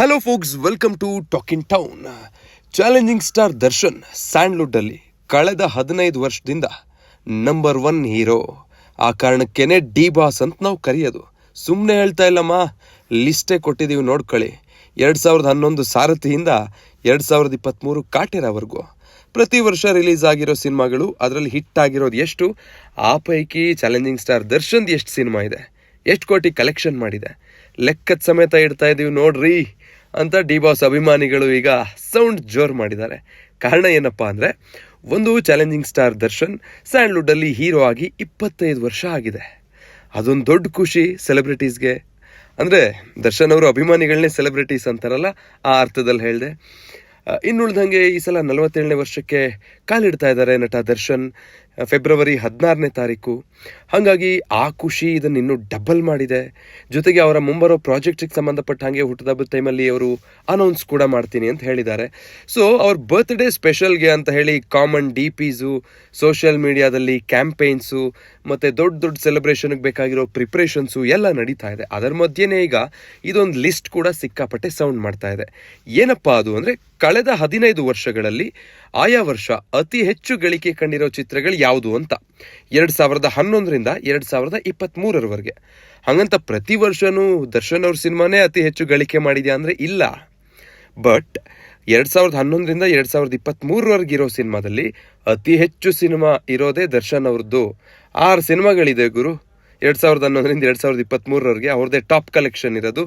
Hello folks welcome to talking town challenging star Darshan ಸ್ಯಾಂಡ್ಲುಡ್ಡಲ್ಲಿ ಕಳೆದ ಹದಿನೈದು ವರ್ಷದಿಂದ ನಂಬರ್ ಒನ್ ಹೀರೋ ಆ ಕಾರಣಕ್ಕೇನೆ ಡಿ ಬಾಸ್ ಅಂತ ನಾವು ಕರೆಯೋದು. ಸುಮ್ಮನೆ ಹೇಳ್ತಾ ಇಲ್ಲಮ್ಮ. ಲಿಸ್ಟೇ ಕೊಟ್ಟಿದ್ದೀವಿ ನೋಡ್ಕೊಳ್ಳಿ. ಎರಡು ಸಾವಿರದ ಹನ್ನೊಂದು ಸಾರಥಿಯಿಂದ ಎರಡು ಸಾವಿರದ ಇಪ್ಪತ್ತ್ಮೂರು ಕಾಟೇರವರೆಗೂ. ಪ್ರತಿ ವರ್ಷ ರಿಲೀಸ್ ಆಗಿರೋ ಸಿನಿಮಾಗಳು, ಅದರಲ್ಲಿ ಹಿಟ್ ಆಗಿರೋದು ಎಷ್ಟು? ಆ ಪೈಕಿ ಚಾಲೆಂಜಿಂಗ್ ಸ್ಟಾರ್ ದರ್ಶನ್ದು ಎಷ್ಟು ಸಿನಿಮಾ ಇದೆ? ಎಷ್ಟು ಕೋಟಿ ಕಲೆಕ್ಷನ್ ಮಾಡಿದೆ? ಲೆಕ್ಕದ ಸಮೇತ ಇಡ್ತಾ ಇದ್ದೀವಿ ನೋಡ್ರಿ. ಅಂತ ಡಿ ಬಾಸ್ ಅಭಿಮಾನಿಗಳು ಈಗ ಸೌಂಡ್ ಜೋರ್ ಮಾಡಿದ್ದಾರೆ. ಕಾರಣ ಏನಪ್ಪಾ ಅಂದರೆ, ಒಂದು ಚಾಲೆಂಜಿಂಗ್ ಸ್ಟಾರ್ ದರ್ಶನ್ ಸ್ಯಾಂಡ್ಲ್ವುಡ್ಡಲ್ಲಿ ಹೀರೋ ಆಗಿ ಇಪ್ಪತ್ತೈದು ವರ್ಷ ಆಗಿದೆ. ಅದೊಂದು ದೊಡ್ಡ ಖುಷಿ ಸೆಲೆಬ್ರಿಟೀಸ್ಗೆ ಅಂದರೆ, ದರ್ಶನ್ ಅವರು ಅಭಿಮಾನಿಗಳನ್ನೇ ಸೆಲೆಬ್ರಿಟೀಸ್ ಅಂತಾರಲ್ಲ, ಆ ಅರ್ಥದಲ್ಲಿ ಹೇಳಿದೆ. ಇನ್ನುಳಿದಂಗೆ ಈ ಸಲ ನಲವತ್ತೇಳನೇ ವರ್ಷಕ್ಕೆ ಕಾಲಿಡ್ತಾ ಇದ್ದಾರೆ ನಟ ದರ್ಶನ್. ಫೆಬ್ರವರಿ ಹದಿನಾರನೇ ತಾರೀಕು. ಹಾಗಾಗಿ ಆ ಖುಷಿ ಇದನ್ನು ಇನ್ನೂ ಡಬಲ್ ಮಾಡಿದೆ. ಜೊತೆಗೆ ಅವರ ಮುಂಬರೋ ಪ್ರಾಜೆಕ್ಟಿಗೆ ಸಂಬಂಧಪಟ್ಟ ಹಾಗೆ ಹುಟ್ಟದ ಟೈಮಲ್ಲಿ ಅವರು ಅನೌನ್ಸ್ ಕೂಡ ಮಾಡ್ತೀನಿ ಅಂತ ಹೇಳಿದ್ದಾರೆ. ಸೊ ಅವ್ರ ಬರ್ತ್ಡೇ ಸ್ಪೆಷಲ್ಗೆ ಅಂತ ಹೇಳಿ ಕಾಮನ್ ಡಿ ಪಿಸು ಸೋಷಿಯಲ್ ಮೀಡಿಯಾದಲ್ಲಿ ಕ್ಯಾಂಪೇನ್ಸು ಮತ್ತು ದೊಡ್ಡ ದೊಡ್ಡ ಸೆಲೆಬ್ರೇಷನ್ಗೆ ಬೇಕಾಗಿರೋ ಪ್ರಿಪ್ರೇಷನ್ಸು ಎಲ್ಲ ನಡೀತಾ ಇದೆ. ಅದರ ಮಧ್ಯೆನೇ ಈಗ ಇದೊಂದು ಲಿಸ್ಟ್ ಕೂಡ ಸಿಕ್ಕಾಪಟ್ಟೆ ಸೌಂಡ್ ಮಾಡ್ತಾ ಇದೆ. ಏನಪ್ಪಾ ಅದು ಅಂದರೆ, ಕಳೆದ ಹದಿನೈದು ವರ್ಷಗಳಲ್ಲಿ ಆಯಾ ವರ್ಷ ಅತಿ ಹೆಚ್ಚು ಗಳಿಕೆ ಕಂಡಿರೋ ಚಿತ್ರಗಳು ಯಾವುದು ಅಂತ. ಎರಡು ಸಾವಿರದ ಹನ್ನೊಂದರಿಂದ ಎರಡು ಸಾವಿರದ ಇಪ್ಪತ್ತ್ಮೂರರವರೆಗೆ ಹಾಗಂತ ಪ್ರತಿ ವರ್ಷವೂ ದರ್ಶನ್ ಅವ್ರ ಸಿನಿಮಾನೇ ಅತಿ ಹೆಚ್ಚು ಗಳಿಕೆ ಮಾಡಿದ್ಯಾ ಅಂದರೆ ಇಲ್ಲ. ಬಟ್ ಎರಡು ಸಾವಿರದ ಹನ್ನೊಂದರಿಂದ ಎರಡು ಸಾವಿರದ ಇಪ್ಪತ್ತ್ಮೂರವರೆಗೆ ಇರೋ ಸಿನಿಮಾದಲ್ಲಿ ಅತಿ ಹೆಚ್ಚು ಸಿನಿಮಾ ಇರೋದೇ ದರ್ಶನ್ ಅವ್ರದ್ದು ಆರು ಸಿನಿಮಾಗಳಿದೆ ಗುರು. ಎರಡು ಸಾವಿರದ ಹನ್ನೊಂದರಿಂದ ಎರಡು ಸಾವಿರದ ಇಪ್ಪತ್ತ್ಮೂರವರೆಗೆ ಅವ್ರದ್ದೇ ಟಾಪ್ ಕಲೆಕ್ಷನ್ ಇರೋದು.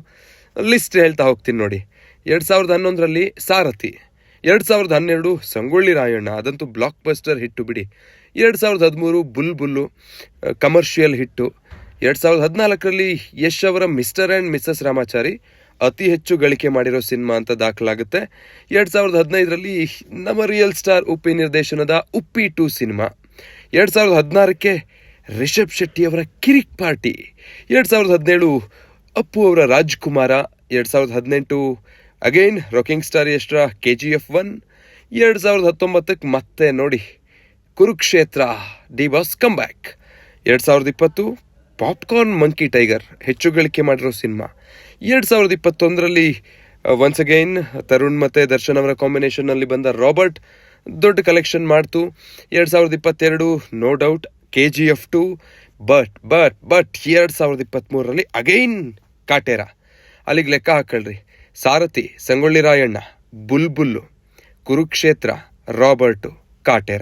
ಲಿಸ್ಟ್ ಹೇಳ್ತಾ ಹೋಗ್ತೀನಿ ನೋಡಿ. ಎರಡು ಸಾವಿರದ ಹನ್ನೊಂದರಲ್ಲಿ ಸಾರಥಿ. ಎರಡು ಸಾವಿರದ ಹನ್ನೆರಡು ಸಂಗೊಳ್ಳಿ ರಾಯಣ್ಣ, ಅದಂತೂ ಬ್ಲಾಕ್ ಬಸ್ಟರ್ ಹಿಟ್ಟು ಬಿಡಿ. ಎರಡು ಸಾವಿರದ ಹದಿಮೂರು ಬುಲ್ ಬುಲ್ಲು ಕಮರ್ಷಿಯಲ್ ಹಿಟ್ಟು. ಎರಡು ಸಾವಿರದ ಹದಿನಾಲ್ಕರಲ್ಲಿ ಯಶ್ ಅವರ ಮಿಸ್ಟರ್ ಆ್ಯಂಡ್ ಮಿಸ್ಸಸ್ ರಾಮಾಚಾರಿ ಅತಿ ಹೆಚ್ಚು ಗಳಿಕೆ ಮಾಡಿರೋ ಸಿನಿಮಾ ಅಂತ ದಾಖಲಾಗುತ್ತೆ. ಎರಡು ಸಾವಿರದ ಹದಿನೈದರಲ್ಲಿ ನಮ್ಮ ರಿಯಲ್ ಸ್ಟಾರ್ ಉಪ್ಪಿ ನಿರ್ದೇಶನದ ಉಪ್ಪಿ ಟು ಸಿನಿಮಾ. ಎರಡು ಸಾವಿರದ ಹದಿನಾರಕ್ಕೆ ರಿಷಬ್ ಶೆಟ್ಟಿ ಅವರ ಕಿರಿಕ್ ಪಾರ್ಟಿ. ಎರಡು ಸಾವಿರದ ಹದಿನೇಳು ಅಪ್ಪು ಅವರ ರಾಜ್ಕುಮಾರ. ಎರಡು ಸಾವಿರದ ಹದಿನೆಂಟು ಅಗೈನ್ ರಾಕಿಂಗ್ ಸ್ಟಾರ್ ಎಷ್ಟರ ಕೆ ಜಿ ಎಫ್ ಒನ್ ಎರಡು ಸಾವಿರದ ಹತ್ತೊಂಬತ್ತಕ್ಕೆ ಮತ್ತೆ ನೋಡಿ, Kurukshetra D boss come back ಎರಡು ಸಾವಿರದ ಇಪ್ಪತ್ತು ಪಾಪ್ಕಾರ್ನ್ ಮಂಕಿ ಟೈಗರ್ ಹೆಚ್ಚು ಗಳಿಕೆ ಮಾಡಿರೋ ಸಿನಿಮಾ. ಎರಡು ಸಾವಿರದ ಇಪ್ಪತ್ತೊಂದರಲ್ಲಿ ಒನ್ಸ್ ಅಗೈನ್ ತರುಣ್ ಮತ್ತು ದರ್ಶನ್ ಅವರ ಕಾಂಬಿನೇಷನ್ನಲ್ಲಿ ಬಂದ ರಾಬರ್ಟ್ ದೊಡ್ಡ ಕಲೆಕ್ಷನ್ ಮಾಡ್ತು. ಎರಡು ಸಾವಿರದ ಇಪ್ಪತ್ತೆರಡು no doubt K G F two but but but ಎರಡು ಸಾವಿರದ ಇಪ್ಪತ್ತ್ಮೂರರಲ್ಲಿ ಅಗೈನ್ ಕಾಟೇರ ಅಲ್ಲಿಗೆ ಲೆಕ್ಕ ಹಾಕೊಳ್ರಿ. ಸಾರಥಿ ಸಂಗೊಳ್ಳಿ ರಾಯಣ್ಣ ಬುಲ್ಬುಲ್ಲು, ಕುರುಕ್ಷೇತ್ರ, ರಾಬರ್ಟು, ಕಾಟೇರ.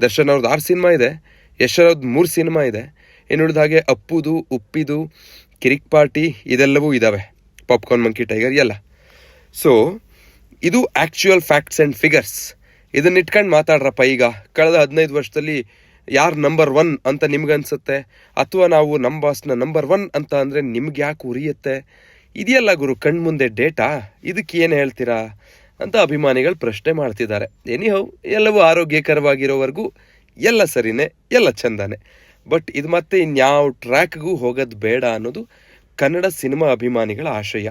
ದರ್ಶನ್ ಅವ್ರದ್ದು ಆರು ಸಿನಿಮಾ ಇದೆ. ಯಶರವ್ರದ್ದು ಮೂರು ಸಿನಿಮಾ ಇದೆ. ಇನ್ನುಳಿದ ಹಾಗೆ ಅಪ್ಪುದು, ಉಪ್ಪಿದು ಕಿರಿಕ್ ಪಾರ್ಟಿ ಇದೆಲ್ಲವೂ ಇದ್ದಾವೆ ಪಾಪ್ಕಾರ್ನ್ ಮಂಕಿ, ಟೈಗರ್, ಎಲ್ಲ. ಸೊ ಇದು ಆ್ಯಕ್ಚುಯಲ್ ಫ್ಯಾಕ್ಟ್ಸ್ ಆ್ಯಂಡ್ ಫಿಗರ್ಸ್ ಇದನ್ನ ಇಟ್ಕೊಂಡು ಮಾತಾಡ್ರಪ್ಪ ಈಗ. ಕಳೆದ ಹದಿನೈದು ವರ್ಷದಲ್ಲಿ ಯಾರು ನಂಬರ್ ಒನ್ ಅಂತ ನಿಮ್ಗನ್ಸುತ್ತೆ? ಅಥವಾ ನಾವು ನಮ್ಮ ಬಾಸ್ನ ನಂಬರ್ ಒನ್ ಅಂತ ಅಂದರೆ ನಿಮ್ಗೆ ಯಾಕೆ ಉರಿಯುತ್ತೆ? ಇದೆಯಲ್ಲ ಗುರು, ಕಣ್ಮುಂದೆ ಡೇಟಾ? ಇದಕ್ಕೆ ಏನು ಹೇಳ್ತೀರಾ? ಅಂತ ಅಭಿಮಾನಿಗಳು ಪ್ರಶ್ನೆ ಮಾಡ್ತಿದ್ದಾರೆ. ಎನಿಹೌ, ಎಲ್ಲವೂ ಆರೋಗ್ಯಕರವಾಗಿರೋವರೆಗೂ ಎಲ್ಲ ಸರಿನೇ, ಎಲ್ಲ ಚಂದಾನೆ. ಬಟ್ ಇದು ಮತ್ತೆ ಇನ್ಯಾವ ಟ್ರ್ಯಾಕ್ಗೂ ಹೋಗೋದು ಬೇಡ ಅನ್ನೋದು ಕನ್ನಡ ಸಿನಿಮಾ ಅಭಿಮಾನಿಗಳ ಆಶಯ.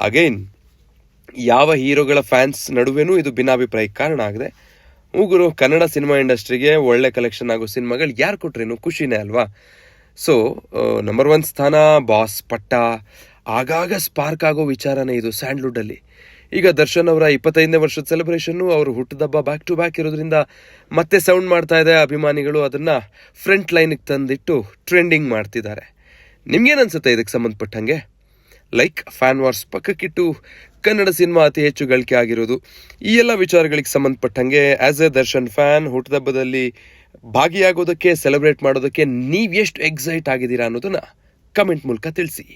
ಅಗೈನ್ ಯಾವ ಹೀರೋಗಳ ಫ್ಯಾನ್ಸ್ ನಡುವೆನೂ ಇದು ಭಿನ್ನಾಭಿಪ್ರಾಯಕ್ಕೆ ಕಾರಣ ಆಗಿದೆ. ಉಗುರು ಕನ್ನಡ ಸಿನಿಮಾ ಇಂಡಸ್ಟ್ರಿಗೆ ಒಳ್ಳೆ ಕಲೆಕ್ಷನ್ ಆಗೋ ಸಿನಿಮಾಗಳು ಯಾರು ಕೊಟ್ರೇನು ಖುಷಿನೇ ಅಲ್ವಾ? ಸೊ ನಂಬರ್ ಒನ್ ಸ್ಥಾನ, ಬಾಸ್ ಪಟ್ಟ ಆಗಾಗ ಸ್ಪಾರ್ಕ್ ಆಗೋ ವಿಚಾರನೇ ಇದು ಸ್ಯಾಂಡ್ಲ್ವುಡ್ಡಲ್ಲಿ ಈಗ ದರ್ಶನ್ ಅವರ ಇಪ್ಪತ್ತೈದನೇ ವರ್ಷದ ಸೆಲೆಬ್ರೇಷನ್ನು ಅವರು ಹುಟ್ಟದಬ್ಬ ಬ್ಯಾಕ್ ಟು ಬ್ಯಾಕ್ ಇರೋದ್ರಿಂದ ಮತ್ತೆ ಸೌಂಡ್ ಮಾಡ್ತಾ ಇದೆ ಅಭಿಮಾನಿಗಳು ಅದನ್ನು ಫ್ರಂಟ್ ಲೈನಿಗೆ ತಂದಿಟ್ಟು ಟ್ರೆಂಡಿಂಗ್ ಮಾಡ್ತಿದ್ದಾರೆ. ನಿಮ್ಗೇನು ಅನ್ಸುತ್ತೆ ಇದಕ್ಕೆ ಸಂಬಂಧಪಟ್ಟಂಗೆ ಲೈಕ್ ಫ್ಯಾನ್ ವಾರ್ಸ್ ಪಕ್ಕಕ್ಕಿಟ್ಟು ಕನ್ನಡ ಸಿನಿಮಾ ಅತಿ ಹೆಚ್ಚು ಗಳಿಕೆ ಆಗಿರೋದು. ಈ ಎಲ್ಲ ವಿಚಾರಗಳಿಗೆ ಸಂಬಂಧಪಟ್ಟಂಗೆ ಆಸ್ ಎ ದರ್ಶನ್ ಫ್ಯಾನ್ ಹುಟ್ಟದಬ್ಬದಲ್ಲಿ ಭಾಗಿಯಾಗೋದಕ್ಕೆ ಸೆಲೆಬ್ರೇಟ್ ಮಾಡೋದಕ್ಕೆ ನೀವು ಎಷ್ಟು ಎಕ್ಸೈಟ್ ಆಗಿದ್ದೀರಾ ಅನ್ನೋದನ್ನ ಕಮೆಂಟ್ ಮೂಲಕ ತಿಳಿಸಿ.